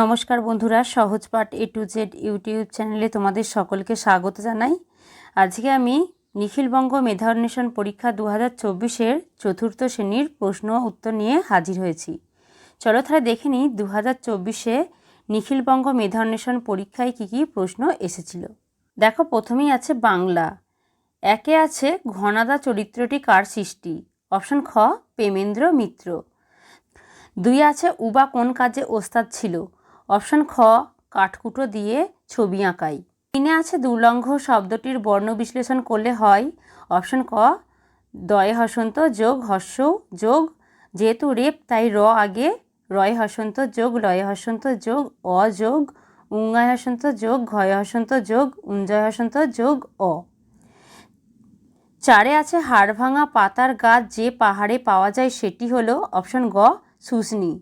নমস্কার বন্ধুরা, সহজ পাঠ এ টু জেড ইউটিউব চ্যানেলে তোমাদের সকলকে স্বাগত জানাই। আজকে আমি নিখিলবঙ্গ মেধা অন্বেষণ পরীক্ষা দু হাজার চব্বিশের চতুর্থ শ্রেণির প্রশ্ন উত্তর নিয়ে হাজির হয়েছি। চলো তাহলে দেখে নিই দু হাজার চব্বিশে নিখিলবঙ্গ মেধা অন্বেষণ পরীক্ষায় কী কী প্রশ্ন এসেছিল। দেখো, প্রথমেই আছে বাংলা। একে আছে ঘনাদা চরিত্রটি কার সৃষ্টি? অপশন খ, প্রেমেন্দ্র মিত্র। দুই আছে উবা কোন কাজে ওস্তাদ ছিল? অপশন খ, কাঠকুটো দিয়ে ছবি আঁকাই। তিনে আছে দুর্লঙ্ঘ শব্দটির বর্ণ বিশ্লেষণ করলে হয়। অপশন ক, দয় হসন্ত যোগ হস্য যোগ। যেহেতু রেপ, তাই র আগে রয় হসন্ত যোগ, লয় হসন্ত যোগ, অ যোগ, উঙ্গায় হসন্ত যোগ, ঘয় হসন্ত যোগ, উঞ্জয় হসন্ত যোগ, অ। চারে আছে হাড় ভাঙা পাতার গাছ যে পাহাড়ে পাওয়া যায় সেটি হলো অপশন গ শুশনি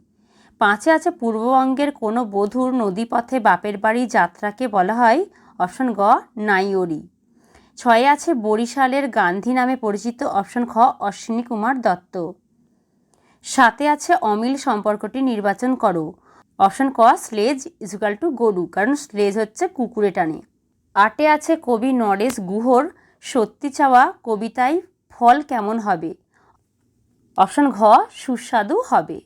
পাঁচে আছে পূর্ববঙ্গের কোনো বধূর নদীপথে বাপের বাড়ি যাত্রাকে বলা হয় অপশন গ, নাইওরি। ছয়ে আছে বরিশালের গান্ধী নামে পরিচিত অপশন খ, অশ্বিনী কুমার দত্ত। সাথে আছে অমিল সম্পর্কটি নির্বাচন করো। অপশন ক, স্লেজ ইজুকাল টু গরু, কারণ স্লেজ হচ্ছে কুকুরে টানে। আটে আছে কবি নরেশ গুহর, সত্যি চাওয়া কবিতায় ফল কেমন হবে? অপশন ঘ, সুস্বাদু হবে।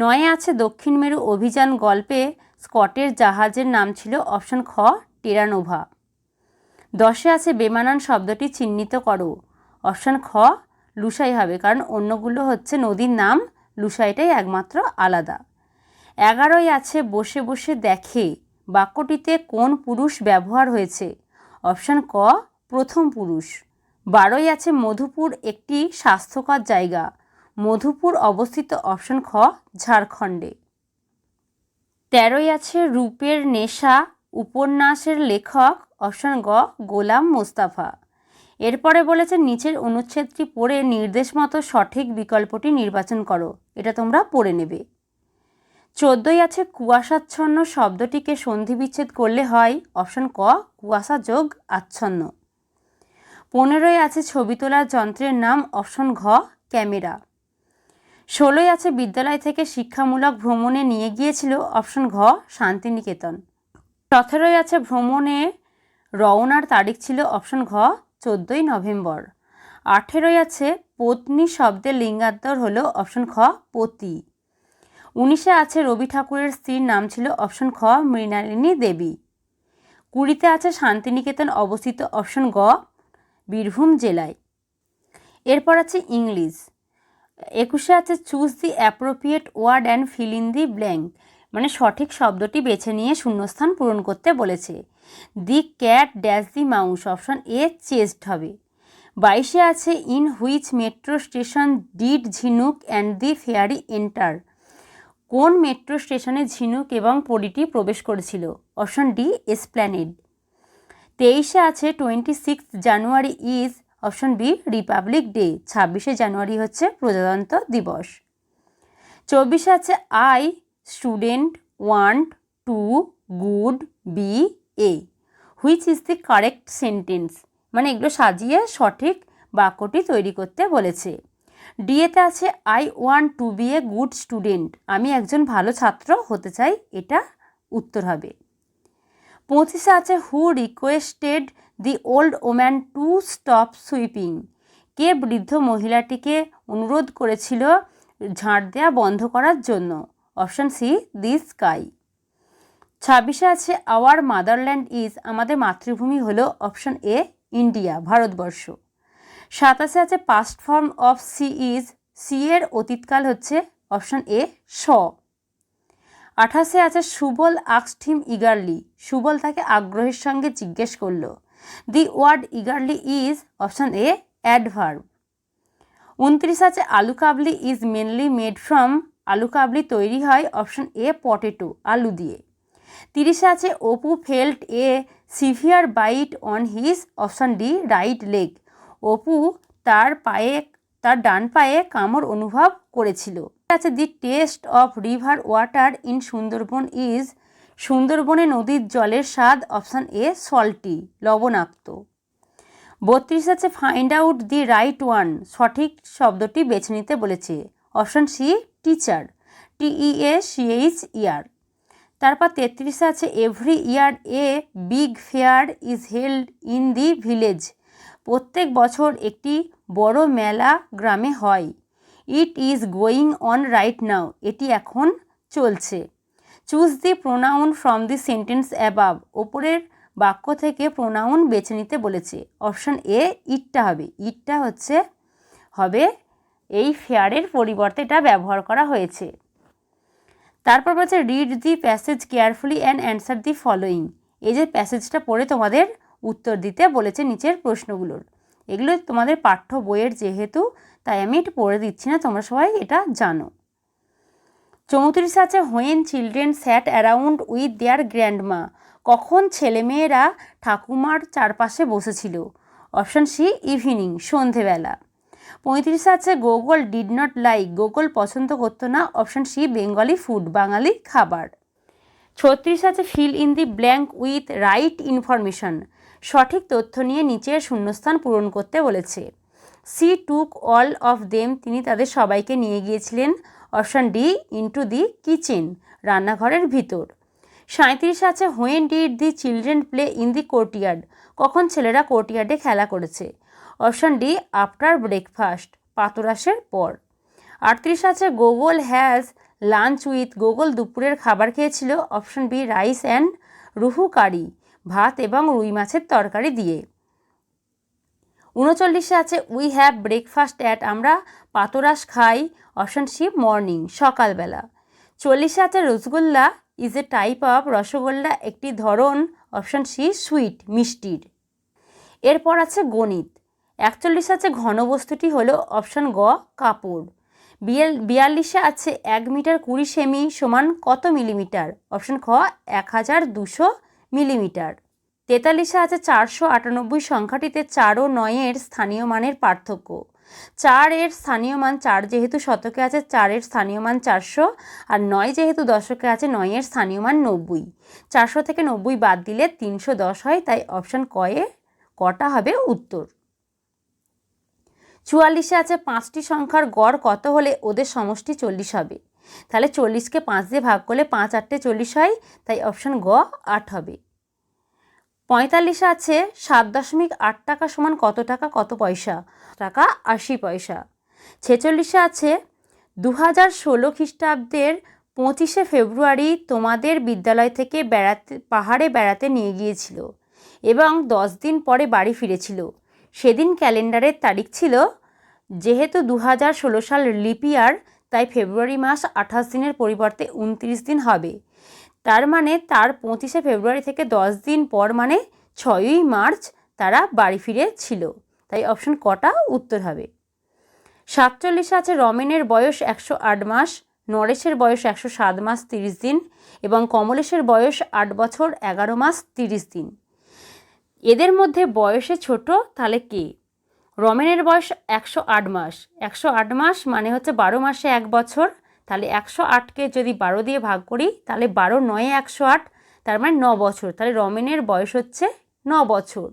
নয়ে আছে দক্ষিণ মেরু অভিযান গল্পে স্কটের জাহাজের নাম ছিল অপশন খ, টেরানোভা। দশে আছে বেমানান শব্দটি চিহ্নিত করো। অপশন খ, লুসাই হবে, কারণ অন্যগুলো হচ্ছে নদীর নাম, লুসাইটাই একমাত্র আলাদা। এগারোই আছে বসে বসে দেখে, বাক্যটিতে কোন পুরুষ ব্যবহার হয়েছে? অপশন ক, প্রথম পুরুষ। বারোই আছে মধুপুর একটি স্বাস্থ্যকর জায়গা। মধুপুর অবস্থিত অপশন খ, ঝাড়খণ্ডে। তেরোই আছে রূপের নেশা, উপন্যাসের লেখক, অপশন গ, গোলাম মোস্তাফা। এরপরে বলেছে, নিচের অনুচ্ছেদটি পড়ে নির্দেশ মতো সঠিক বিকল্পটি নির্বাচন করো, এটা তোমরা পড়ে নেবে। চোদ্দই আছে কুয়াশাচ্ছন্ন শব্দটিকে সন্ধি বিচ্ছেদ করলে হয়, অপশন ক, কুয়াশা যোগ আচ্ছন্ন। পনেরোই আছে ছবি তোলার যন্ত্রের নাম, অপশন ঘ, ক্যামেরা। ষোলোই আছে বিদ্যালয় থেকে শিক্ষামূলক ভ্রমণে নিয়ে গিয়েছিল অপশন ঘ, শান্তিনিকেতন। সতেরোই আছে ভ্রমণে রওনার তারিখ ছিল অপশন ঘ, চোদ্দোই নভেম্বর। আঠেরোই আছে পত্নী শব্দের লিঙ্গান্তর হলো অপশন খ, পতি। উনিশে আছে রবি ঠাকুরের স্ত্রীর নাম ছিল অপশন খ, মৃণালিনী দেবী। কুড়িতে আছে শান্তিনিকেতন অবস্থিত অপশন গ, বীরভূম জেলায়। এরপর আছে ইংলিশ। একুশে আছে choose the appropriate word and fill in the blank মানে সঠিক শব্দটি বেছে নিয়ে শূন্যস্থান পূরণ করতে বলেছে। The cat dash the mouse option A chased হবে। বাইশে আছে in which metro station did Jhinuk and the fairy enter কোন মেট্রো স্টেশনে ঝিনুক এবং পরিটি প্রবেশ করেছিল? অপশন ডি এসপ্ল্যানেড তেইশে আছে twenty six January is option B Republic Day ছাব্বিশে জানুয়ারি হচ্ছে প্রজাতন্ত্র দিবস। চব্বিশে আছে I student want to good be a which is the correct sentence মানে এগুলো সাজিয়ে সঠিক বাক্যটি তৈরি করতে বলেছে। ডিএতে আছে I want to be a good student আমি একজন ভালো ছাত্র হতে চাই, এটা উত্তর হবে। পঁচিশে আছে who requested the old woman to stop sweeping. কে বৃদ্ধ মহিলাটিকে অনুরোধ করেছিল ঝাঁট দেওয়া বন্ধ করার জন্য? Option C, the sky. ছাব্বিশে আছে, আওয়ার মাদারল্যান্ড ইজ, আমাদের মাতৃভূমি হলো অপশান এ, ইন্ডিয়া, ভারতবর্ষ। সাতাশে আছে, past form of C is, C এর অতীতকাল হচ্ছে অপশান এ, স। আঠাশে আছে, সুবল আক্সড হিম ইগারলি। সুবল তাকে আগ্রহের সঙ্গে জিজ্ঞেস করল। The word eagerly is option A adverb উনত্রিশ আছে, আলু কাবলি ইজ মেনলি মেড ফ্রম আলু কাবলি তৈরি হয় অপশান এ পটেটো আলু দিয়ে। তিরিশে আছে, Apu felt a severe bite on his option the right leg Apu তার পায়ে, তার ডান পায়ে কামড় অনুভব করেছিল। আছে the taste of river water in Sundarban is সুন্দরবনে নদীর জলের স্বাদ অপশান এ সল্টি, লবণাক্ত। বত্রিশ আছে find out the right one সঠিক শব্দটি বেছে নিতে বলেছে। Option C teacher T E A C H E R তারপর তেত্রিশে আছে every year a big fair is held in the village প্রত্যেক বছর একটি বড় মেলা গ্রামে হয়। It is going on right now এটি এখন চলছে। Choose the pronoun from the sentence above ওপরের বাক্য থেকে প্রোনাউন বেছে নিতে বলেছে। অপশান এ ইটটা হবে। ইটটা হচ্ছে, হবে এই ফেয়ারের পরিবর্তে এটা ব্যবহার করা হয়েছে। তারপর বলছে read the passage carefully and answer the following এই যে প্যাসেজটা পড়ে তোমাদের উত্তর দিতে বলেছে নিচের প্রশ্নগুলোর। এগুলো তোমাদের পাঠ্য বইয়ের যেহেতু, তাই আমি একটু পড়ে দিচ্ছি না, তোমরা সবাই এটা জানো। চৌত্রিশ আছে when children sat around with their grandma কখন ছেলেমেয়েরা ঠাকুমার চারপাশে বসেছিল? অপশান সি ইভিনিং সন্ধেবেলা। পঁয়ত্রিশ আছে Gogol did not like Gogol পছন্দ করতো না। অপশান সি বেঙ্গলি ফুড বাঙালি খাবার। ছত্রিশ আছে fill in the blank with right information সঠিক তথ্য নিয়ে নিচের শূন্যস্থান পূরণ করতে বলেছে। She took all of them, তিনি তাদের সবাইকে নিয়ে গিয়েছিলেন। Option D into the kitchen রান্নাঘরের ভিতর। সাঁত্রিশ আছে when did the children play in the courtyard কখন ছেলেরা কোর্টিয়ার্ডে খেলা করেছে? অপশান ডি আফটার ব্রেকফাস্ট পাতরাসের পর। আটত্রিশ আছে Gogol has lunch with Gogol দুপুরের খাবার খেয়েছিল। অপশান বি রাইস অ্যান্ড রুহু কারি, ভাত এবং রুই মাছের তরকারি দিয়ে। উনচল্লিশে আছে উই হ্যাভ ব্রেকফাস্ট অ্যাট আমরা পাতরাস খাই অপশান সি মর্নিং, সকালবেলা। চল্লিশে আছে rasgulla is a type of rasgulla, একটি ধরন অপশান সি সুইট মিষ্টির। এরপর আছে গণিত। একচল্লিশ আছে ঘনবস্তুটি হলো অপশান গ, কাপড়। বিয়াল, বিয়াল্লিশে আছে এক মিটার কুড়ি সেমি সমান কত মিলিমিটার? অপশান খ, এক হাজার দুশো মিলিমিটার। তেতাল্লিশে আছে চারশো আটানব্বই সংখ্যাটিতে চার ও নয়ের স্থানীয় মানের পার্থক্য। চার এর স্থানীয় মান চার যেহেতু শতকে আছে, চারের স্থানীয় মান চারশো আর নয় যেহেতু দশকে আছে, নয়ের স্থানীয় মান নব্বই। চারশো থেকে নব্বই বাদ দিলে তিনশো দশ হয়, তাই অপশান কয়ে কটা হবে উত্তর। চুয়াল্লিশে আছে পাঁচটি সংখ্যার গড় কত হলে ওদের সমষ্টি চল্লিশ হবে? তাহলে চল্লিশকে পাঁচ দিয়ে ভাগ করলে পাঁচ আটটে চল্লিশ হয়, তাই অপশান গ আট হবে। পঁয়তাল্লিশে আছে সাত দশমিক আট টাকা সমান কত টাকা, কত পয়সা? টাকা আশি পয়সা। ছেচল্লিশে আছে দু হাজার ষোলো খ্রিস্টাব্দের পঁচিশে ফেব্রুয়ারি তোমাদের বিদ্যালয় থেকে বেড়াতে, পাহাড়ে বেড়াতে নিয়ে গিয়েছিল এবং দশ দিন পরে বাড়ি ফিরেছিল। সেদিন ক্যালেন্ডারের তারিখ ছিল, যেহেতু দু হাজার ষোলো সাল লিপিয়ার তাই ফেব্রুয়ারি মাস আঠাশ দিনের পরিবর্তে উনত্রিশ দিন হবে। তার মানে তার পঁচিশে ফেব্রুয়ারি থেকে দশ দিন পর মানে ছয়ই মার্চ তারা বাড়ি ফিরেছিল। তাই অপশন কটা উত্তর হবে। সাতচল্লিশে আছে রমেনের বয়স একশো আট মাস, নরেশের বয়স একশো সাত মাস তিরিশ দিন এবং কমলেশের বয়স আট বছর এগারো মাস তিরিশ দিন। এদের মধ্যে বয়সে ছোট তাহলে কে? রমেনের বয়স একশো আট মাস। একশো আট মাস মানে হচ্ছে বারো মাসে এক বছর তাহলে একশো আটকে যদি বারো দিয়ে ভাগ করি, তাহলে বারো নয় একশো আট, তার মানে ন বছর। তাহলে রমেনের বয়স হচ্ছে ন বছর।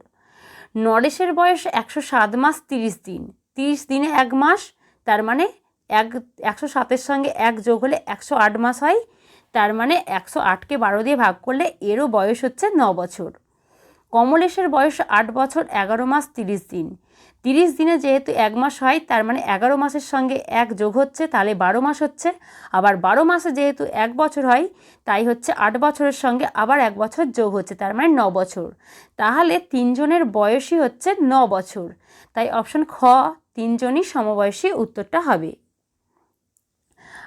নরেশের বয়স একশো সাত মাস তিরিশ দিন। তিরিশ দিনে এক মাস, তার মানে এক, একশো সাতের সঙ্গে এক যোগ হলে একশো আট মাস হয়। তার মানে একশো আটকে বারো দিয়ে ভাগ করলে এরও বয়স হচ্ছে ন বছর। কমলেশের বয়স আট বছর, এগারো মাস তিরিশ দিন। তিরিশ দিনে যেহেতু এক মাস হয়, তার মানে এগারো মাসের সঙ্গে এক যোগ হচ্ছে, তাহলে বারো মাস হচ্ছে। আবার বারো মাসে যেহেতু এক বছর হয়, তাই হচ্ছে আট বছরের সঙ্গে আবার এক বছর যোগ হচ্ছে, তার মানে ন বছর। তাহলে তিনজনের বয়সই হচ্ছে ন বছর। তাই অপশন খ, তিনজনই সমবয়সী উত্তরটা হবে।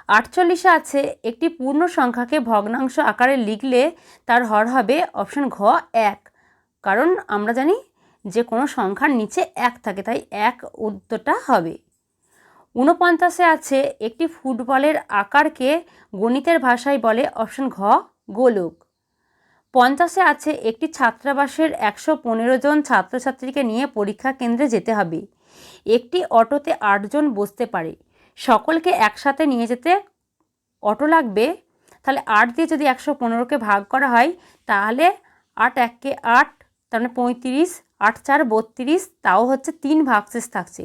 আটচল্লিশে আছে, একটি পূর্ণ সংখ্যাকে ভগ্নাংশ আকারে লিখলে তার হর হবে অপশন ঘ এক। কারণ আমরা জানি যে কোনো সংখ্যার নিচে এক থাকে, তাই এক উত্তরটা হবে। ঊনপঞ্চাশে আছে, একটি ফুটবলের আকারকে গণিতের ভাষায় বলে অপশন ঘ, গোলক। পঞ্চাশে আছে, একটি ছাত্রাবাসের একশো পনেরো জন ছাত্রছাত্রীকে নিয়ে পরীক্ষা কেন্দ্রে যেতে হবে। একটি অটোতে আটজন বসতে পারে। সকলকে একসাথে নিয়ে যেতে অটো লাগবে। তাহলে আট দিয়ে যদি একশো পনেরোকে ভাগ করা হয়, তাহলে আট এককে আট, তার মানে পঁয়ত্রিশ আট চার বত্রিশ, তাও হচ্ছে তিন ভাগশেষ থাকছে।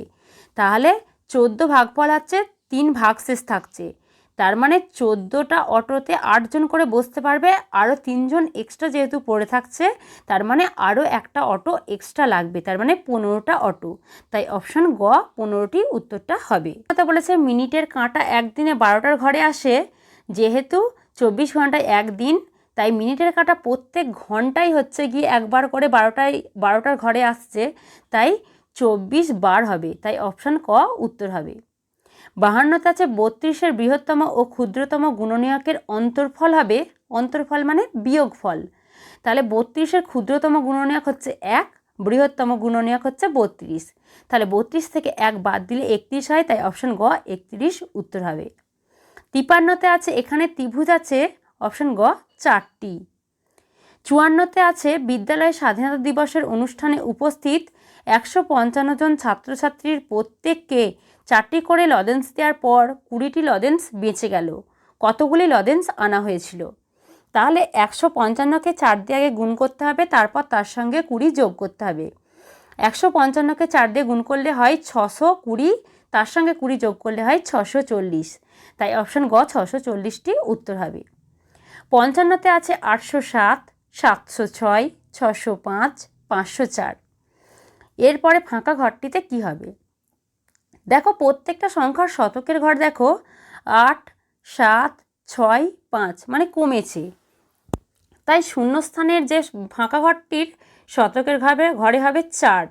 তাহলে চোদ্দ ভাগফল আছে তিন ভাগশেষ থাকছে। তার মানে চোদ্দোটা অটোতে আটজন করে বসতে পারবে, আরও তিনজন এক্সট্রা যেহেতু পড়ে থাকছে, তার মানে আরও একটা অটো এক্সট্রা লাগবে, তার মানে পনেরোটা অটো। তাই অপশন গ, পনেরোটি উত্তরটা হবে। কথা বলেছে, মিনিটের কাঁটা একদিনে বারোটার ঘরে আসে, যেহেতু চব্বিশ ঘন্টায় একদিন তাই মিনিটের কাটা প্রত্যেক ঘন্টায় হচ্ছে গিয়ে একবার করে বারোটায়, বারোটার ঘরে আসছে, তাই চব্বিশ বার হবে, তাই অপশান ক, উত্তর হবে। বাহান্নতে আছে বত্রিশের বৃহত্তম ও ক্ষুদ্রতম গুণনীয়কের অন্তর্ফল হবে, অন্তর্ফল মানে বিয়োগফল। তাহলে বত্রিশের ক্ষুদ্রতম গুণনীয়ক হচ্ছে এক, বৃহত্তম গুণনীয়ক হচ্ছে বত্রিশ। তাহলে বত্রিশ থেকে এক বাদ দিলে একত্রিশ হয়, তাই অপশান গ, একত্রিশ, উত্তর হবে। তিপান্নতে আছে, এখানে ত্রিভুজ আছে অপশন গ, চারটি। চুয়ান্নতে আছে বিদ্যালয়ে স্বাধীনতা দিবসের অনুষ্ঠানে উপস্থিত একশো পঞ্চান্ন জন ছাত্রছাত্রীর প্রত্যেককে চারটি করে লজেন্স দেওয়ার পর কুড়িটি লজেন্স বেঁচে গেল। কতগুলি লজেন্স আনা হয়েছিল? তাহলে একশো পঞ্চান্নকে চার দিয়ে আগে গুণ করতে হবে, তারপর তার সঙ্গে কুড়ি যোগ করতে হবে। একশো পঞ্চান্নকে চার দিয়ে গুণ করলে হয় ছশো কুড়ি, তার সঙ্গে কুড়ি যোগ করলে হয় ছশো চল্লিশ। তাই অপশন গ, ছশো চল্লিশটি উত্তর হবে। পঞ্চান্নতে আছে আটশো সাত, সাতশো ছয়, ছশো পাঁচ, পাঁচশো চার। এরপরে ফাঁকা ঘরটিতে কি হবে? দেখো, প্রত্যেকটা সংখ্যার শতকের ঘর দেখো, আট, সাত, ছয়, পাঁচ মানে কমেছে। তাই শূন্যস্থানের যে ফাঁকা ঘরটির শতকের ঘরে ঘরে হবে চার।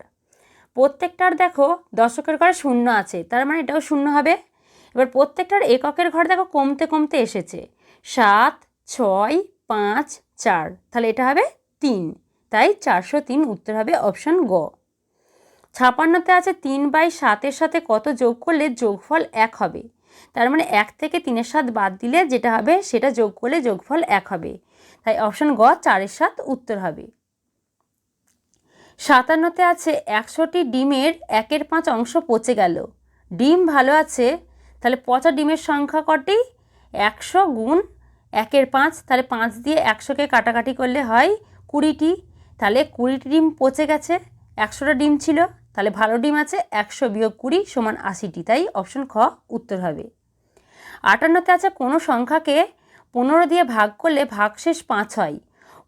প্রত্যেকটার দেখো, দশকের ঘরে শূন্য আছে, তার মানে এটাও শূন্য হবে। এবার প্রত্যেকটার এককের ঘর দেখো, কমতে কমতে এসেছে। সাত ছয়, পাঁচ, চার। তাহলে এটা হবে তিন। তাই চারশো তিন উত্তর হবে অপশান গ। ছাপান্নতে আছে তিন বাই সাতের সাথে কত যোগ করলে যোগফল এক হবে? তার মানে এক থেকে তিনের সাত বাদ দিলে যেটা হবে সেটা যোগ করলে যোগফল এক হবে। তাই অপশান গ চারের সাত উত্তর হবে। সাতান্নতে আছে একশোটি ডিমের একের পাঁচ অংশ পচে গেল। ডিম ভালো আছে, তাহলে পচা ডিমের সংখ্যা কটি? একশো গুণ একের পাঁচ, তাহলে পাঁচ দিয়ে একশোকে কাটাকাটি করলে হয় কুড়িটি। তাহলে কুড়িটি ডিম পচে গেছে, একশোটা ডিম ছিল, তাহলে ভালো ডিম আছে, একশো বিয়োগ কুড়ি সমান আশিটি। তাই অপশন খ উত্তর হবে। আটান্নতে আছে কোনো সংখ্যাকে পনেরো দিয়ে ভাগ করলে ভাগশেষ পাঁচ হয়।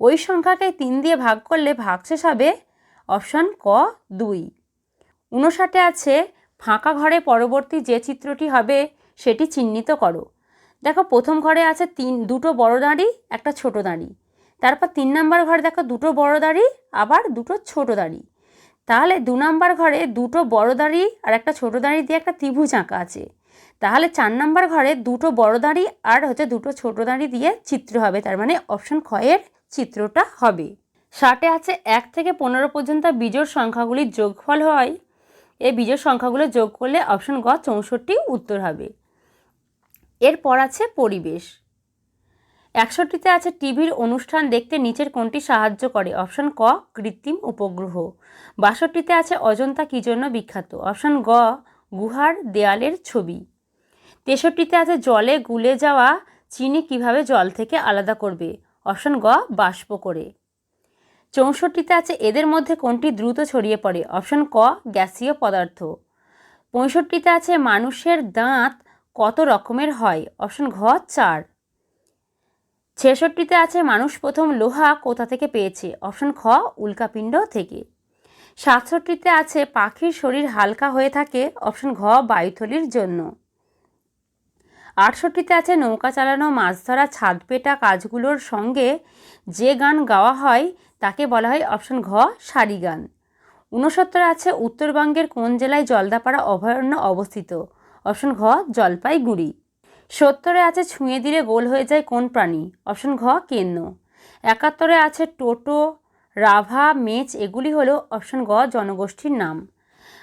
ওই সংখ্যাকে তিন দিয়ে ভাগ করলে ভাগশেষ হবে অপশন ক দুই। উনষাটে আছে ফাঁকা ঘরে পরবর্তী যে চিত্রটি হবে সেটি চিহ্নিত করো। দেখো প্রথম ঘরে আছে তিন, দুটো বড় দাঁড়ি, একটা ছোট দাঁড়ি। তারপর তিন নাম্বার ঘরে দেখো দুটো বড় দাঁড়ি, আবার দুটো ছোট দাঁড়ি। তাহলে দু নাম্বার ঘরে দুটো বড় দাঁড়ি আর একটা ছোট দাঁড়ি দিয়ে একটা ত্রিভুজ আঁকা আছে। তাহলে চার নাম্বার ঘরে দুটো বড় দাঁড়ি আর হচ্ছে দুটো ছোট দাঁড়ি দিয়ে চিত্র হবে, তার মানে অপশন ক্ষয়ের চিত্রটা হবে। ষাটে আছে এক থেকে পনেরো পর্যন্ত বিজোড় সংখ্যাগুলির যোগফল হয়। এই বিজোড় সংখ্যাগুলো যোগ করলে অপশন গ চৌষট্টি উত্তর হবে। এরপর আছে পরিবেশ। একষট্টিতে আছে টিভির অনুষ্ঠান দেখতে নিচের কোনটি সাহায্য করে? অপশন ক, কৃত্রিম উপগ্রহ। বাষট্টিতে আছে অজন্তা কী জন্য বিখ্যাত? অপশন গ, গুহার দেয়ালের ছবি। তেষট্টিতে আছে জলে গুলে যাওয়া চিনি কীভাবে জল থেকে আলাদা করবে? অপশন গ, বাষ্প করে। চৌষট্টিতে আছে এদের মধ্যে কোনটি দ্রুত ছড়িয়ে পড়ে? অপশন ক, গ্যাসীয় পদার্থ। পঁয়ষট্টিতে আছে মানুষের দাঁত কত রকমের হয়? অপশন ঘ, চার। ছেষট্টিতে আছে, মানুষ প্রথম লোহা কোথা থেকে পেয়েছে? অপশন খ, উল্কাপিণ্ড থেকে। সাতষট্টিতে আছে, পাখির শরীর হালকা হয়ে থাকে। অপশন ঘ, বায়ুথলির জন্য। আটষট্টিতে আছে, নৌকা চালানো, মাছ ধরা ছাদ পেটা কাজগুলোর সঙ্গে যে গান গাওয়া হয়, তাকে বলা হয় অপশন ঘ, সারি গান। ঊনসত্তরে আছে, উত্তরবঙ্গের কোন জেলায় জলদাপাড়া অভয়ারণ্য অবস্থিত? অপশন ঘ, জলপাইগুড়ি। সত্তরে আছে ছুঁয়ে দিলে গোল হয়ে যায় কোন প্রাণী? অপশন ঘ কেন্ন একাত্তরে আছে টোটো, রাভা, মেচ, এগুলি হলো অপশন গ জনগোষ্ঠীর নাম।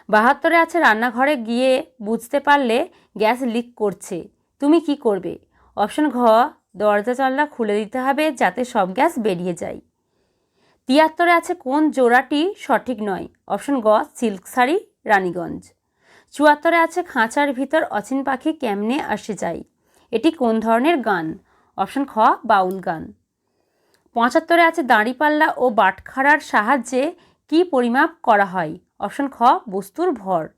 বাহাত্তরে আছে রান্নাঘরে গিয়ে বুঝতে পারলে গ্যাস লিক করছে। তুমি কি করবে? অপশন ঘ, দরজা জানলা খুলে দিতে হবে যাতে সব গ্যাস বেরিয়ে যায়। তিয়াত্তরে আছে কোন জোড়াটি সঠিক নয়? অপশন গ সিল্ক শাড়ি, রানীগঞ্জ। চুয়াত্তরে আছে খাঁচার ভিতর অচিন পাখি কেমনে আসে যায় এটি কোন ধরনের গান? অপশন খ, বাউল গান। পঁচাত্তরে আছে দাঁড়িপাল্লা ও বাটখারার সাহায্যে কি পরিমাপ করা হয়? অপশন খ, বস্তুর ভর।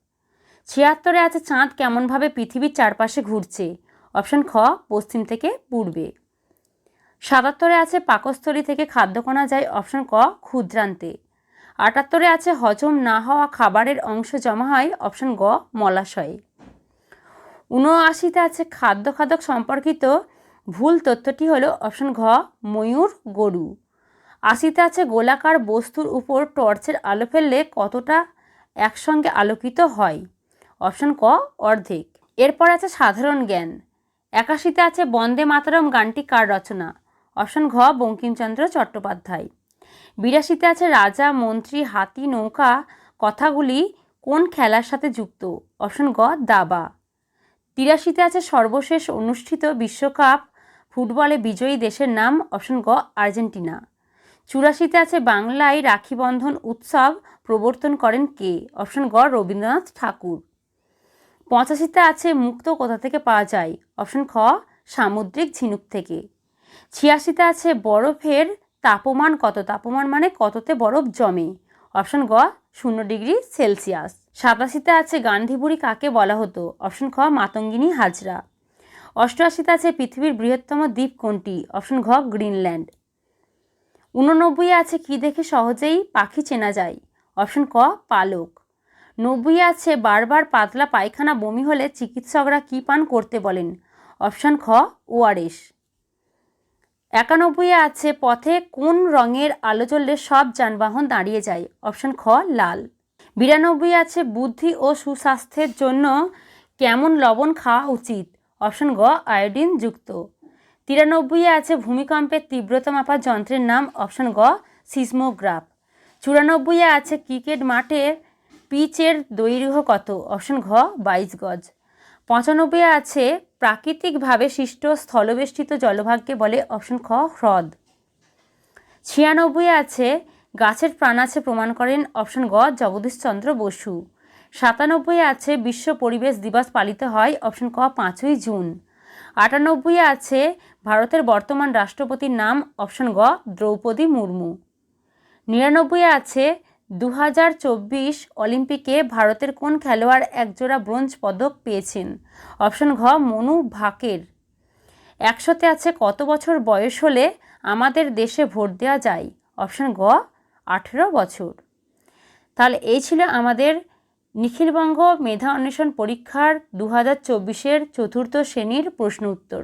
ছিয়াত্তরে আছে চাঁদ কেমনভাবে পৃথিবীর চারপাশে ঘুরছে? অপশন খ, পশ্চিম থেকে পূর্বে। সাতাত্তরে আছে পাকস্থলী থেকে খাদ্য কণা যায়? অপশন ক, ক্ষুদ্রান্তে। আটাত্তরে আছে হজম না হওয়া খাবারের অংশ জমা হয় অপশন গ, মলাশয়ে। উনআশিতে আছে খাদ্য খাদক সম্পর্কিত ভুল তথ্যটি হলো অপশন ঘ, ময়ূর গরু। আশিতে আছে গোলাকার বস্তুর উপর টর্চের আলো ফেললে কতটা একসঙ্গে আলোকিত হয়? অপশন ক, অর্ধেক। এরপর আছে সাধারণ জ্ঞান। একাশিতে আছে বন্দে মাতরম গানটি কার রচনা? অপশন ঘ, বঙ্কিমচন্দ্র চট্টোপাধ্যায়। বিরাশিতে আছে রাজা, মন্ত্রী, হাতি, নৌকা, কথাগুলি কোন খেলার সাথে যুক্ত? অপশন গ, দাবা। তিরাশিতে আছে সর্বশেষ অনুষ্ঠিত বিশ্বকাপ, ফুটবলে বিজয়ী দেশের নাম, অপশন গ, আর্জেন্টিনা। চুরাশিতে আছে বাংলায় রাখি বন্ধন উৎসব, প্রবর্তন করেন কে? অপশন গ, রবীন্দ্রনাথ ঠাকুর। পঁচাশিতে আছে মুক্ত কোথা থেকে পাওয়া যায়? অপশন খ, সামুদ্রিক ঝিনুক থেকে। ছিয়াশিতে আছে বরফের তাপমান কত? তাপমান মানে কততে বরফ জমে? অপশন গ, শূন্য ডিগ্রি সেলসিয়াস। সাতাশিতে আছে গান্ধীবুড়ি কাকে বলা হতো? অপশন খ, মাতঙ্গিনী হাজরা। অষ্টআশিতে আছে পৃথিবীর বৃহত্তম দ্বীপ কোনটি? অপশন ঘ, গ্রিনল্যান্ড। উননব্বই আছে কি দেখে সহজেই পাখি চেনা যায়? অপশন ক, পালক। নব্বই আছে বারবার পাতলা পায়খানা বমি হলে চিকিৎসকরা কী পান করতে বলেন? অপশন খ, ওআরএস। একানব্বই আছে পথে কোন রঙের আলো জ্বললে সব যানবাহন দাঁড়িয়ে যায়? অপশন খ, লাল। বিরানব্বই আছে বুদ্ধি ও সুস্বাস্থ্যের জন্য কেমন লবণ খাওয়া উচিত? অপশন গ, আয়োডিন যুক্ত। তিরানব্বই আছে ভূমিকম্পের তীব্রতা মাপার যন্ত্রের নাম। অপশন গ, সিসমোগ্রাফ। চুরানব্বই আছে ক্রিকেট মাঠে পিচের দৈর্ঘ্য কত? অপশন ঘ, বাইশ গজ। পঁচানব্বই আছে প্রাকৃতিকভাবে সৃষ্ট স্থলবেষ্টিত জলভাগকে বলে অপশন খ, হ্রদ। ছিয়ানব্বই আছে গাছের প্রাণ আছে প্রমাণ করেন অপশন গ, জগদীশচন্দ্র বসু। সাতানব্বই আছে বিশ্ব পরিবেশ দিবস পালিত হয় অপশন ক, পাঁচই জুন। আটানব্বই আছে ভারতের বর্তমান রাষ্ট্রপতির নাম অপশন গ, দ্রৌপদী মুর্মু। নিরানব্বই আছে দু হাজার চব্বিশ অলিম্পিকে ভারতের কোন খেলোয়াড় একজোড়া ব্রোঞ্জ পদক পেয়েছেন? অপশন ঘ, মনু ভাকের। একশোতে আছে কত বছর বয়স হলে আমাদের দেশে ভোট দেওয়া যায়? অপশন গ আঠেরো বছর। তাহলে এই ছিল আমাদের নিখিলবঙ্গ মেধা অন্বেষণ পরীক্ষার দু হাজার চব্বিশের চতুর্থ শ্রেণির প্রশ্ন উত্তর।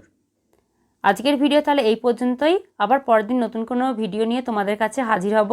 আজকের ভিডিও তাহলে এই পর্যন্তই। আবার পরের দিন নতুন কোনো ভিডিও নিয়ে তোমাদের কাছে হাজির হব।